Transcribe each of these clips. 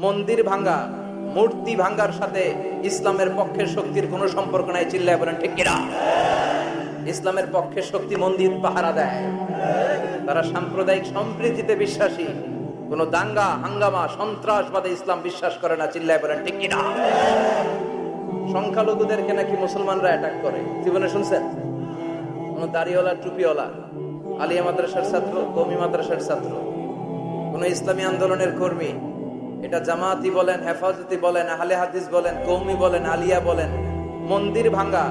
মন্দির ভাঙ্গা, মূর্তি ভাঙ্গার সাথে ইসলামের পক্ষের শক্তির কোনো সম্পর্ক নাই, চিল্লায় বলেন, ঠিক কিনা? ইসলামের পক্ষের শক্তি মন্দির পাহারা দেয়। তারা সাম্প্রদায়িক সম্প্রীতিতে বিশ্বাসী। কোন দাঙ্গা, হাঙ্গামা, সন্ত্রাসবাদে ইসলাম বিশ্বাস করে না, চিল্লায় বলেন, ঠিক কিনা? সংখ্যালঘুদেরকে নাকি মুসলমানরা অ্যাটাক করে। জীবনে শুনছেন? কোন দাড়িওয়ালা, টুপিওয়ালা, আলিয়া মাদ্রাসার ছাত্র, কমি মাদ্রাসার ছাত্র, কোন ইসলামী আন্দোলনের কর্মী এটা জামাতি বলেন, হেফাজতি বলেন, আহলে হাদিস বলেন, কৌমি বলেন, আলিয়া বলেন, মন্দির ভাঙ্গা,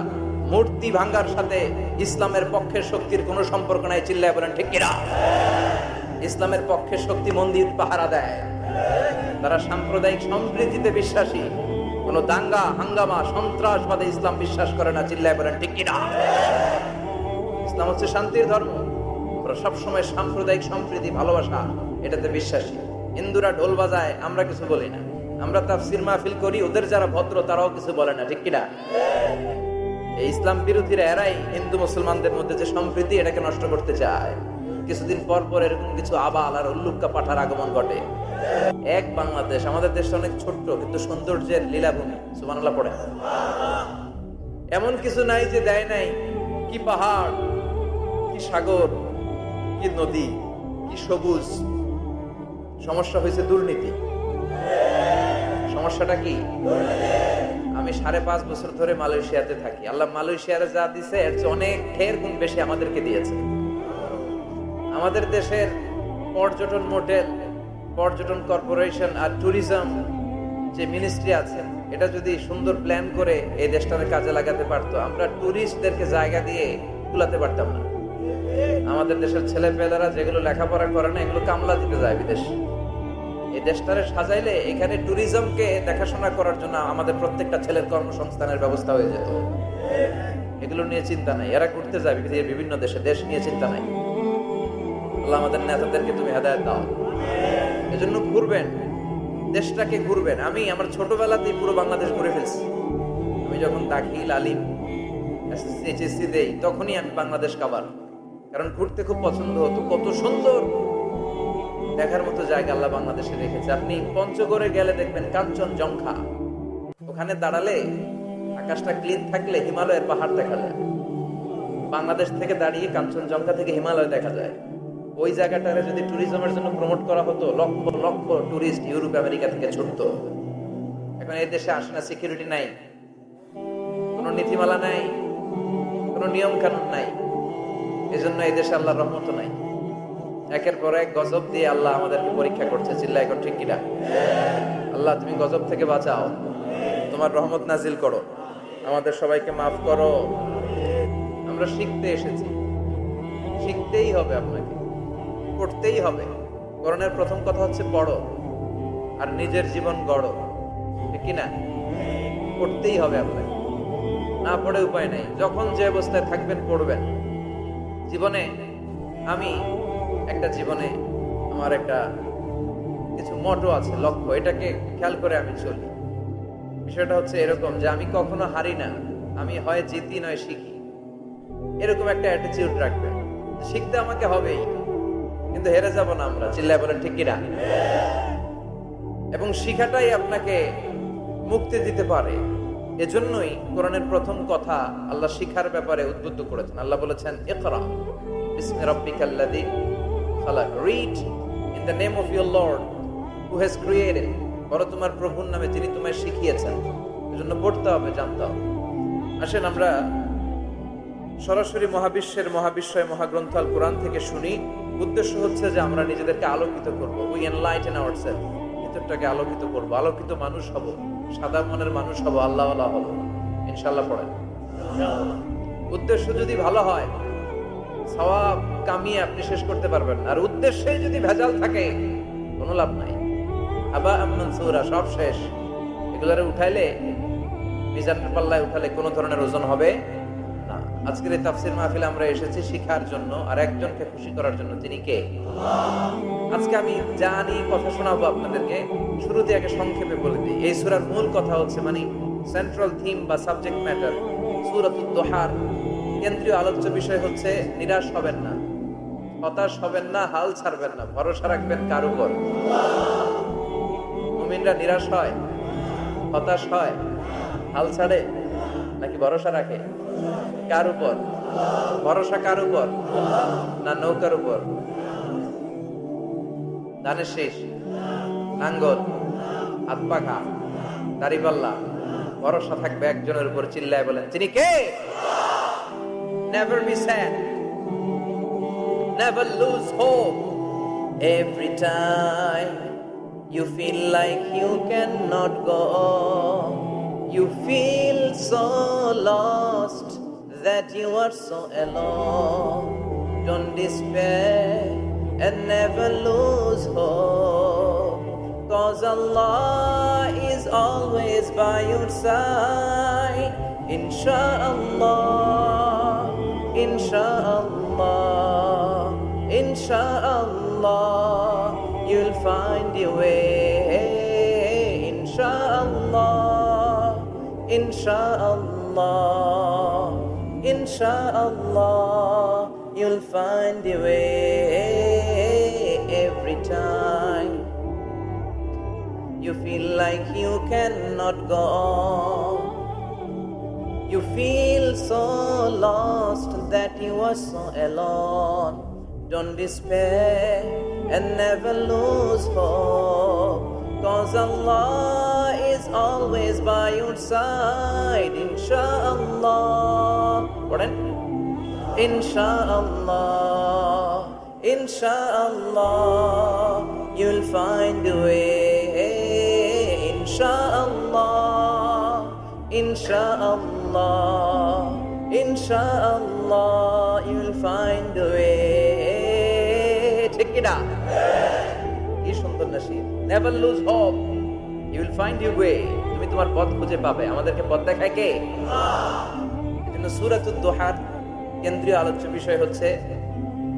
মূর্তি ভাঙ্গার সাথে ইসলামের পক্ষের শক্তির কোনো সম্পর্ক নাই, চিল্লায় বলেন, ঠিক কিনা? ইসলামের পক্ষের শক্তি মন্দির পাহারা দেয়। তারা সাম্প্রদায়িক সম্প্রীতিতে বিশ্বাসী। কোন দাঙ্গা, হাঙ্গামা, সন্ত্রাসবাদে ইসলাম বিশ্বাস করে না, চিল্লায় বলেন, ঠিক কিনা? ইসলাম হচ্ছে শান্তির ধর্ম। সবসময় সাম্প্রদায়িক সম্প্রীতি, ভালোবাসা, এটাতে বিশ্বাসী। হিন্দুরা ঢোল বাজায়, আমরা কিছু বলি না। আমরা তাফসির মাহফিল করি, ওদের যারা ভদ্র তারাও কিছু বলে না, ঠিক কিনা এই ইসলাম বিরোধীরা এরাই হিন্দু মুসলমানদের মধ্যে যে সম্প্রীতি, এটাকে নষ্ট করতে চায়। কিছুদিন পর পর এরকম কিছু আবাল আর উল্লুক্কা পাঠার আগমন ঘটে। এক বাংলাদেশ, আমাদের দেশটা অনেক ছোট্ট, কিন্তু সৌন্দর্যের লীলাভূমি সুমানাল্লাহ পড়ে। এমন কিছু নাই যে দেয় নাই, কি পাহাড়, কি সাগর, কি নদী, কি সবুজ সমস্যা হয়েছে দুর্নীতি। সমস্যাটা কি? আমি সাড়ে পাঁচ বছর ধরে মালয়েশিয়াতে থাকি। আল্লাহ মালয়েশিয়ারে যা দিছে, এর অনেক ঢের গুণ বেশি আমাদেরকে দিয়েছে। আমাদের দেশের পর্যটন মোটেল পর্যটন কর্পোরেশন আর ট্যুরিজম যে মিনিস্ট্রি আছে এটা যদি সুন্দর প্ল্যান করে এই দেশটাকে কাজে লাগাতে পারতো, আমরা ট্যুরিস্টদেরকে জায়গা দিয়ে কুলাতে পারতাম না। আমাদের দেশের ছেলে পেলেরা যেগুলো লেখাপড়া করে না, এগুলো কামলা দিতে যায় বিদেশ। এই দেশটারে সাজাইলে এখানে ট্যুরিজমকে দেখাশোনা করার জন্য আমাদের প্রত্যেকটা ছেলের কর্মসংস্থানের ব্যবস্থা হয়ে যেত। এগুলো নিয়ে চিন্তা নাই। এরা ঘুরতে যায় পৃথিবীর বিভিন্ন দেশে, দেশ নিয়ে চিন্তা নাই। আল্লাহ আমাদের নেতাদেরকে তুমি হেদায়ত দাও। এজন্য ঘুরবেন। দেশটাকে ঘুরবেন। আমি আমার ছোটবেলাতেই পুরো বাংলাদেশ ঘুরে ফেলছি। আমি যখন দাখিল, আলিম, এসএসসি, এইচএসসি দেই, তখনই আমি বাংলাদেশ কাবার কারণ ঘুরতে খুব পছন্দ হতো, কত সুন্দর। দেখার মতো জায়গা আল্লাহ বাংলাদেশে রেখেছে। আপনি পঞ্চগড়ে গেলে দেখবেন কাঞ্চন জংখা ওখানে দাঁড়ালে আকাশটা ক্লিন থাকলে হিমালয়ের পাহাড় দেখা যায়। বাংলাদেশ থেকে দাঁড়িয়ে কাঞ্চনজঙ্ঘা থেকে হিমালয় দেখা যায়। ওই জায়গাটারে যদি ট্যুরিজমের জন্য প্রমোট করা হতো, lakh lakh tourist Europe, America থেকে ছুটতো। এখন এই দেশে আসে না সিকিউরিটি নাই। কোনো নীতিমালা নাই, কোনো নিয়ম কানুন নাই। এজন্য এই দেশে আল্লাহর রহমত নাই। একের পর এক গজব দিয়ে আল্লাহ আমাদেরকে পরীক্ষা করছে চিল্লা এখন ঠিক কিনা? আল্লাহ, তুমি গজব থেকে বাঁচাও। তোমার রহমত নাজিল করো। আমাদের সবাইকে মাফ করো। আমরা শিখতে এসেছি। শিখতেই হবে আপনাকে। পড়তেই হবে। করণের প্রথম কথা হচ্ছে পড়ো। আর নিজের জীবন গড়ো। ঠিক কিনা? পড়তেই হবে আপনাকে। না পড়ে উপায় নাই। যখন যে অবস্থায় থাকবেন, পড়বেন। জীবনে আমি একটা জীবনে আমার একটা কিছু মটো আছে, লক্ষ্য। এটাকে খেয়াল করে আমি চলি। বিষয়টা হচ্ছে এরকম যে আমি কখনো হারি না, আমি হয় জিতি নয় শিখি। এরকম একটা অ্যাটিটিউড রাখবেন শিখতে আমাকে হবেই কিন্তু হেরে যাব না আমরা। চিল্লায় বলেন ঠিক কিনা? এবং শিখাটাই আপনাকে মুক্তি দিতে পারে। এজন্যই কোরআনের প্রথম কথা আল্লাহ শিখার ব্যাপারে উদ্বুদ্ধ করেছেন। আল্লাহ বলেছেন, ইকরা বিসমি রাব্বিকাল্লাযী খালাক। Read in the name of your lord who has created বলো তোমার প্রভুর নামে যিনি তোমায় শিখিয়েছেন। এজন্য পড়তে হবে, জানতে হবে। আসেন আমরা সরাসরি মহাবিশ্বের মহাবিশ্বয় মহাগ্রন্থ আল কোরআন থেকে শুনি। উদ্দেশ্য হচ্ছে যে আমরা নিজেদেরকে আলোকিত করব। উই এনলাইটেন আওয়ারসেলফ ভিতরটাকে আলোকিত করব। আলোকিত মানুষ হব। সাদা মনের মানুষ হব আল্লাহ আল্লাহ ইনশাল্লাহ পড়েন। উদ্দেশ্য যদি ভালো হয়, সওয়াব, কামিয়ে আপনি শেষ করতে পারবেন আর উদ্দেশ্যে যদি ভেজাল থাকে, কোনো লাভ নাই। আবা মনসুরা সব শেষ। এগুলারে উঠাইলে মিজানের পাল্লায় উঠালে কোনো ধরনের ওজন হবে না। আজকের এই তাফসির মাহফিলে আমরা এসেছি শিখার জন্য, আর একজনকে খুশি করার জন্য। তিনি কে? আজকে আমি জানি, কথা শোনাবো আপনাদেরকে। শুরুতে আগে সংক্ষেপে বলে দিই। এই সুরার মূল কথা হচ্ছে মানে সেন্ট্রাল থিম বা সাবজেক্ট ম্যাটার সুরাতুদ দোহার। কেন্দ্রীয় আলোচ্য বিষয় হচ্ছে নিরাশ হবেন না, হতাশ হবেন না, হাল ছাড়বেন না, ভরসা রাখবেন কার উপর? মুমিনরা নিরাশ হয়, হতাশ হয়, হাল ছাড়ে নাকি ভরসা রাখে? কার উপর? ভরসা কার উপর? না নৌকার উপর? ধানের শেষ নাঙ্গল হাত পাখা দাড়িপাল্লা ভরসা থাকবে একজনের উপর চিল্লায় বলেন তিনি কে never be sad never lose hope. Every time you feel like you cannot go, you feel so lost that you are so alone. Don't despair and never lose hope. Cause Allah is always by your side. Insha'Allah, Insha'Allah, Insha'Allah, you'll find your way. Insha'Allah, Insha'Allah, Insha'Allah, you'll find your way time. You feel like you cannot go on. You feel so lost that you are so alone. Don't despair and never lose hope. Cause Allah is always by your side. Insha'Allah. What? Insha'Allah. Insha'Allah. You'll find a way. Insha'Allah. Insha'Allah, Insha'Allah, you'll find a way. ঠিক কিনা কি সুন্দর Nasir never lose hope you will find you way তুমি তোমার পথ খুঁজে পাবে আমাদেরকে পথ দেখায় কে এজন্য সূরাতুদ দোহার কেন্দ্রীয় আলোচ্য বিষয় হচ্ছে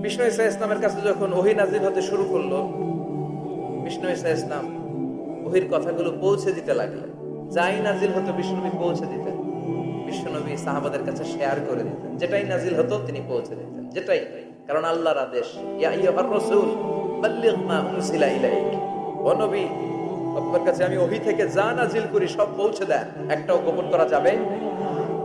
বিষ্ণু ইসা ইসলামের কাছে যখন ওহি নাজিল হতে শুরু করল, বিষ্ণু ইসা ইসলাম ওহির কথাগুলো পৌঁছে দিতে লাগলেন যাই নাজিল হতো বিষ্ণুনবী পৌঁছে দিতেন। বিশ্বনবী সাহাবাদের কাছে শেয়ার করে দিতেন। যেটাই নাজিল হতো, তিনি পৌঁছে দিতেন। যেটাই। কারণ আল্লাহর আদেশ নবী, আপনার কাছে আমি ওহি থেকে যা নাজিল করি সব পৌঁছে দেন। একটাও গোপন করা যাবে?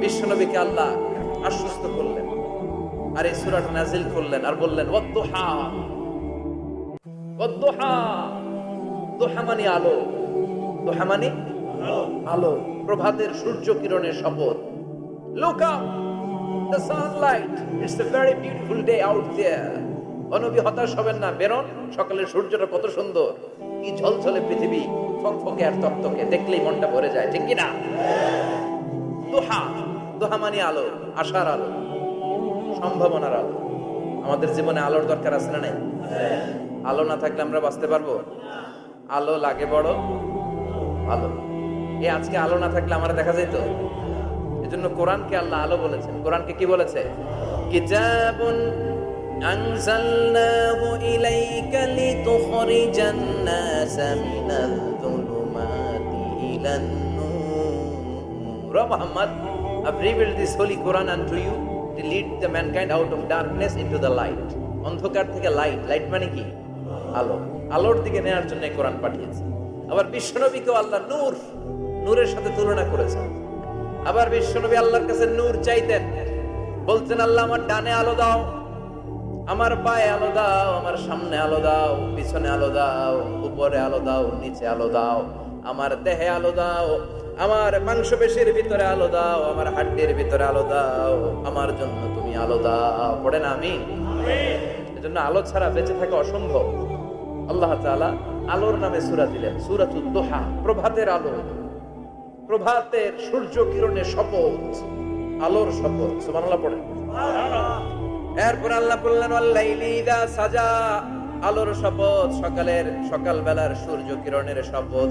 বিশ্বনবীকে আল্লাহ আশ্বস্ত করলেন আর এই সুরাটা নাজিল করলেন আর বললেন, ওয়াদ্দুহা। ওয়াদ্দুহা। দোহা মানে আলো। দোহা মানে আলো। প্রভাতের সূর্য কিরণের শপথ। Look up the sunlight it's a very beautiful day out অনবি হতাশ হবেন না। বেরোন। সকালের সূর্যটা কত সুন্দর। কি ঝলঝলে পৃথিবী। ফকফকে আর তক্তকে। দেখলেই মনটা ভরে যায়। ঠিক কিনা? দোহা। দোহা আলো, আশার আলো, সম্ভাবনার আলো। আমাদের জীবনে আলোর দরকার আছে না নাই? আলো না থাকলে আমরা বাঁচতে পারব? আলো লাগে বড় আলো এ আজকে আলো না থাকলে আমরা দেখা যেত এজন্য কোরআনকে আল্লাহ আলো বলেছেন। কোরআনকে কি বলেছে? কিতাবুন আনজালনাহু ইলাইকা লিতুখরিজান নাস মিনাল যুলুমাতি ইলান নূর Muhammad I've revealed this holy Quran unto you to lead the mankind out of darkness into the light. অন্ধকার থেকে লাইট লাইট মানে কি? আলো। আলোর দিকে নেওয়ার জন্য কোরআন পাঠিয়েছে। আবার বিশ্বনবীকেও আল্লাহ নূর, নূরের সাথে তুলনা করেছেন। আবার বিশ্বনবী আল্লাহর কাছে নূর চাইতেন। বলতেন, আল্লাহ, আমার ডানে আলো দাও, আমার পায়ে আলো দাও, আমার সামনে আলো দাও, পিছনে আলো দাও, উপরে আলো দাও, নিচে আলো দাও, আমার দেহে আলো দাও আমার মাংস পেশির ভিতরে আলো দাও আমার হাড্ডির ভিতরে আলো দাও আমার জন্য তুমি আলো দাও। পড়ে না আমি? এজন্য আলো ছাড়া বেঁচে থাকা অসম্ভব। আল্লাহ তাআলা আলোর নামে সূরা দিলেন সূরাতুদ দোহা প্রভাতের আলো। প্রভাতের সূর্য কিরণের শপথ আলোর শপথ। সুবহানাল্লাহ পড়েন এরপর আল্লাহ বললেন আল্লাইলি ইদা সাজা। আলোর শপথ সকালের সকাল বেলার সূর্য কিরণের শপথ।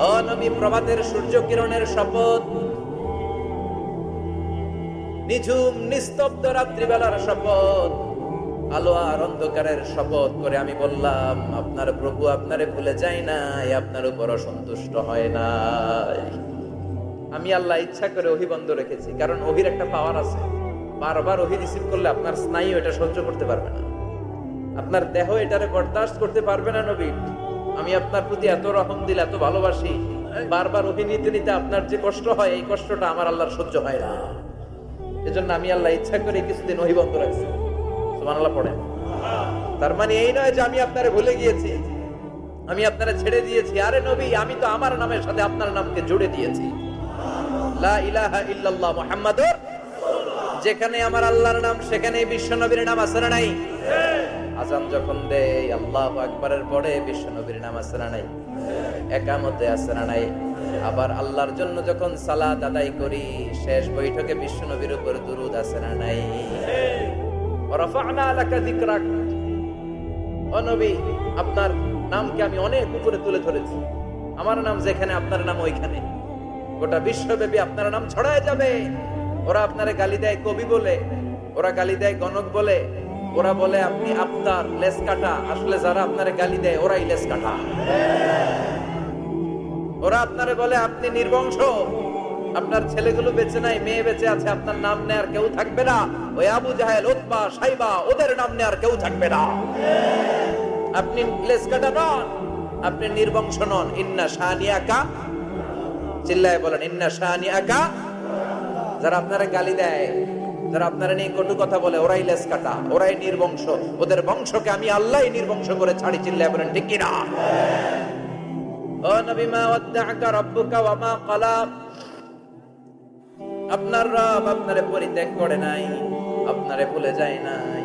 পড়েন ও নবী প্রভাতের সূর্য কিরণের শপথ। নিঝুম, নিস্তব্ধ রাত্রিবেলার শপথ। আলো আর অন্ধকারের শপথ করে আমি বললাম, আপনার প্রভু আপনারে ভুলে যায় নাই, আপনার উপর অসন্তুষ্ট হয় নাই। আমি আল্লাহ ইচ্ছা করে ওহি বন্ধ রেখেছি, কারণ ওহির একটা পাওয়ার আছে। বারবার ওহি রিসিভ করলে আপনার স্নায়ু এটা সহ্য করতে পারবে না। আপনার দেহ এটারে বরদাস্ত করতে পারবে না নবী। আমি আপনার প্রতি এত রহম দিল, এত ভালোবাসি, বারবার ওহি নিতে আপনার যে কষ্ট হয়, এই কষ্টটা আমার আল্লাহর সহ্য হয় না। এজন্য আমি আল্লাহ ইচ্ছা করে কিছুদিন ওহি রাখছি। সুবহানাল্লাহ পড়েন। তার মানে এই নয় যে আমি আপনারে ভুলে গিয়েছি। আমি আপনারে ছেড়ে দিয়েছি। আরে নবী, আমি তো আমার নামের সাথে আপনার নামকে জুড়ে দিয়েছি। লা ইলাহা ইল্লাল্লাহ মুহাম্মাদুর যেখানে আমার আল্লাহর নাম সেখানে বিশ্ব নবীর নাম আছে না নাই? আজান যখন দেয়, আল্লাহু আকবারের পরে বিশ্ব নবীর নাম না নাই? একামতে না নাই? আবার আল্লাহর জন্য যখন সালাত আদায় করি, শেষ বৈঠকে বিশ্ব নবীর উপর দুরুদ না নাই? রফা'না লাকা যিকরাক। ও নবী, আপনার নামকে আমি অনেক উপরে তুলে ধরেছি। আমার নাম যেখানে, আপনার নাম ওইখানে। গোটা বিশ্বব্যাপী আপনার নাম ছড়ায় যাবে। ওরা আপনারে গালি দেয় কবি বলে, ওরা গালি দেয় গণক বলে ওরা বলে, আপনি আপনার লেস কাটা। আসলে যারা আপনারে গালি দেয়, ওরাই লেস কাটা। ওরা আপনারে বলে, আপনি নির্বংশ। আপনার ছেলেগুলো বেঁচে নাই, মেয়ে বেঁচে আছে, আপনার নাম নেয়ার কেউ থাকবে না। ওই আবু জাহেল, উতবা, সাইবা, ওদের নাম নেয়ার কেউ থাকবে না। আপনি লেস কাটা নন, আপনি নির্বংশ নন। ইন্না শাহানি শাহানিয়াকা চিল্লায় বলেন, ইন্না শাহানি শাহানিয়াকা যারা আপনারা গালি দেয় যারা আপনারা নিয়ে কটু কথা বলে, ওরাই লেস কাটা, ওরাই নির্বংশ। ওদের বংশকে আমি আল্লাহ নির্বংশ করে ছাড়ি, চিল্লায় বলেন, ঠিক কিনা? আপনার রব আপনারে পরিত্যাগ করে নাই, আপনারে ভুলে যায় নাই,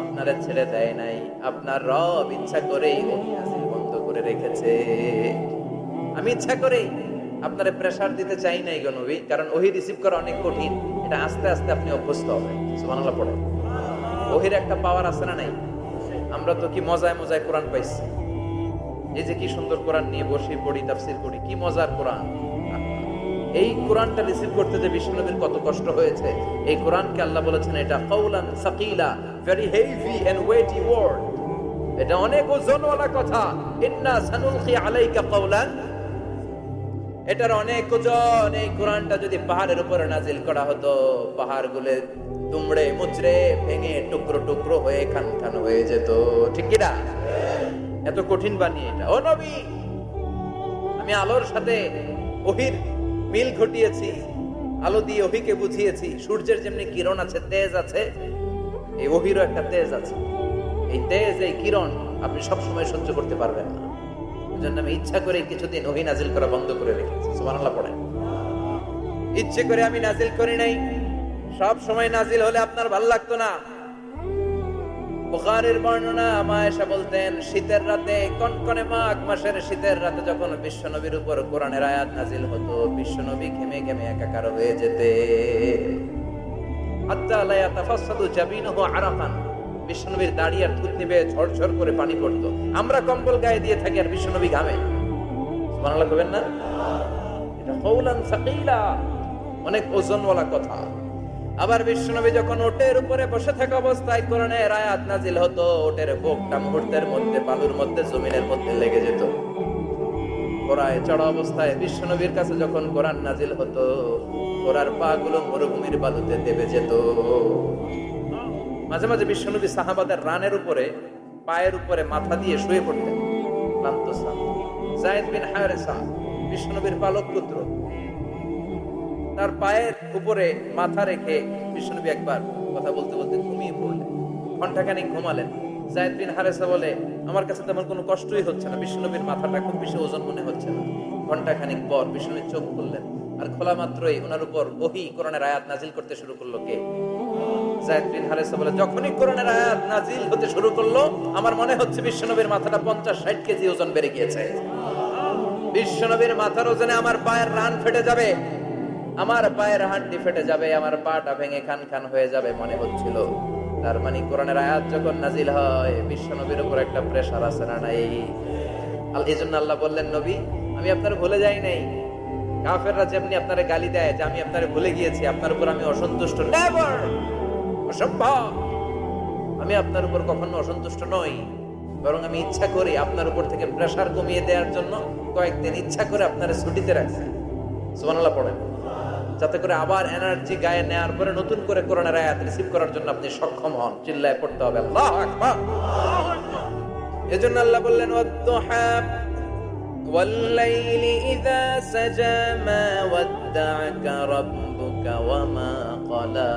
আপনারে ছেড়ে দেয় নাই, আপনার রব ইচ্ছা করেই বন্ধ করে রেখেছে। আমি ইচ্ছা করেই আপনারে প্রেসার দিতে চাই নাই গো নবী, কারণ ওহি রিসিভ করা অনেক কঠিন। এটা আস্তে আস্তে আপনি অভ্যস্ত হবেন। সুবহানাল্লাহ পড়ে ওহির একটা পাওয়ার আছে না নাই? আমরা তো কি মজায় মজায় কোরআন পাইছি। এই যে কি সুন্দর কোরআন নিয়ে বসে পড়ি, তাফসির করি, কি মজার কোরআন। এই কোরআনটা রিসিভ করতে যে বিষ্ণুনবীর কত কষ্ট হয়েছে, এই কোরআনকে আল্লাহ বলেছেন এটা কৌলান সাকিলা very heavy and weighty word এটা অনেক ওজনওয়ালা কথা। ইন্না সানুলকি আলাইকা কৌলান এটার অনেক ওজন এই কোরআনটা যদি পাহাড়ের উপরে নাজিল করা হতো পাহাড় গুলে দুমড়ে মুচড়ে ভেঙে টুকরো টুকরো হয়ে খান খান হয়ে যেত, ঠিক কিনা? এত কঠিন বানিয়ে এটা। ও নবী, আমি আলোর সাথে ওহির মিল ঘটিয়েছি, আলো দিয়ে ওহিকে বুঝিয়েছি, সূর্যের যেমনি কিরণ আছে, তেজ আছে, এই ওহিরও একটা তেজ আছে। এই তেজ, এই কিরণ আপনি সবসময় সহ্য করতে পারবেন না। জন্য আমি ইচ্ছা করে কিছুদিন ওহি নাজিল করা বন্ধ করে রেখেছি। সুবহানাল্লাহ, পড়েন। ইচ্ছে করে আমি নাজিল করি নাই। সব সময় নাজিল হলে আপনার ভালো লাগতো না। বুখারীর বর্ণনা বলতেন, শীতের রাতে, কনকনে মাঘ মাসের শীতের রাতে যখন বিশ্বনবীর উপর কোরআনের আয়াত নাজিল হতো, বিশ্বনবী ঘেমে ঘেমে একাকার হয়ে যেতে হাত্তা লা ইয়াতাফাসসাদু জাবিনুহু আরাকান বিশ্বনবীর দাড়ি আর থুতনি বেয়ে ঝরঝর করে পানি পড়তো। আমরা কম্বল গায়ে দিয়ে থাকি আর বিশ্বনবী ঘামে। সুবহানাল্লাহ কবেন না? অনেক ওজনওয়ালা কথা। আবার বিশ্বনবী যখন ওটের উপরে বসে থাকা অবস্থায় কোরআনের আয়াত নাজিল হতো, ওটের বুকটা মুহূর্তের মধ্যে, বালুর মধ্যে, জমিনের মধ্যে লেগে যেত। ঘোড়ায় চড়া অবস্থায় বিশ্বনবীর কাছে যখন কোরআন নাজিল হতো, ঘোড়ার পা গুলো মরুভূমির বালুতে দেবে যেত। মাঝে মাঝে বিশ্বনবী সাহাবাদের রানের উপরে, পায়ের উপরে মাথা দিয়ে শুয়ে পড়তেন। ক্লান্ত। জায়েদ বিন হারেসা বিশ্বনবীর পালক পুত্র। তার পায়ের উপরে মাথা রেখে বিষ্ণুনবী একবার কথা বলতে বলতে ঘুমিয়ে পড়লেন। ঘন্টাখানিক ঘুমালেন। জায়দ বিন হারেসা বলে, আমার কাছে তেমন কোনো কষ্টই হচ্ছে না। বিষ্ণুনবীর মাথাটা খুব বেশি ওজন মনে হচ্ছে না। ঘন্টাখানিক পর বিষ্ণুনবী চোখ খুললেন। আর খোলা মাত্রই ওনার উপর ওহি কোরআনের আয়াত নাজিল করতে শুরু করল কে? মনে হচ্ছিল। তার মানে কোরআনের আয়াত যখন নাজিল হয়, বিশ্বনবীর উপর একটা প্রেশার আছে না নাই? এই জন্য আল্লাহ বললেন, নবী, আমি আপনার ভুলে যাই নাই। কাফেররা যেমনি আপনারে গালি দেয়, যে আমি আপনারে ভুলে গিয়েছি, আপনার উপর আমি অসন্তুষ্ট। নেভার অসম্ভব আমি আপনার উপর কখনো অসন্তুষ্ট নই বরং আমি ইচ্ছা করি আপনার উপর থেকে প্রেসার কমিয়ে দেওয়ার জন্য কয়েকদিন ইচ্ছা করে আপনারা ছুটিতে রাখছি সুবহানাল্লাহ পড়েন যাতে করে আবার এনার্জি গায়ে নেওয়ার পরে নতুন করে কোরআনের আয়াত রিসিভ করার জন্য আপনি সক্ষম হন চিল্লায় পড়তে হবে আল্লাহু আকবার এজন্য আল্লাহ বললেন ওয়াদ্দুহা والليل إذا سجى ما ودعك ربك وما قلى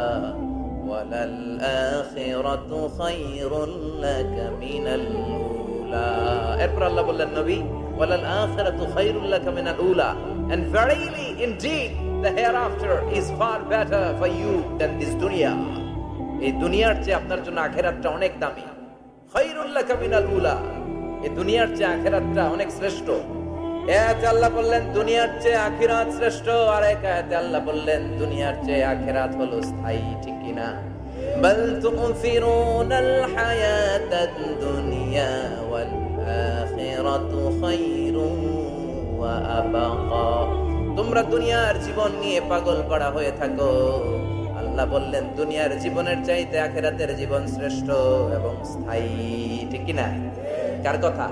এরপর আল্লাহ বললেন, নবী ওয়ালাল আখিরাতু খায়রুল লাকা মিনাল উলা and verily, indeed, the hereafter is far better for you than this dunya. এই দুনিয়ার চেয়ে আপনার জন্য আখেরাতটা অনেক দামি। খায়রুল কামিনাল মিনাল উলা. এই দুনিয়ার চেয়ে আখেরাতটা অনেক শ্রেষ্ঠ। আল্লাহ বললেন, দুনিয়ার চেয়ে শ্রেষ্ঠ আল্লাহ বললেন, দুনিয়ার চেয়ে হলো স্থায়ী, ঠিক দুনিয়া তোমরা দুনিয়ার জীবন নিয়ে পাগল করা হয়ে থাকো। আল্লাহ বললেন, দুনিয়ার জীবনের চাইতে আখেরাতের জীবন শ্রেষ্ঠ এবং স্থায়ী, ঠিক কিনা কার কথা?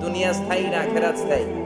দুনিয়া স্থায়ী না আখেরাত স্থায়ী?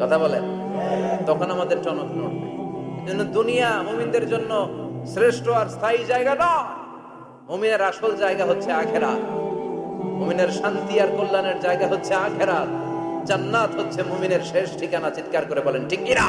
কথা বলেন? তখন আমাদের টনক নড়বে। জন্য দুনিয়া মুমিনদের জন্য শ্রেষ্ঠ আর স্থায়ী জায়গা না মুমিনের আসল জায়গা হচ্ছে আখেরা মুমিনের শান্তি আর কল্যাণের জায়গা হচ্ছে আখেরা জান্নাত হচ্ছে মুমিনের শেষ ঠিকানা, চিৎকার করে বলেন, ঠিক কিনা?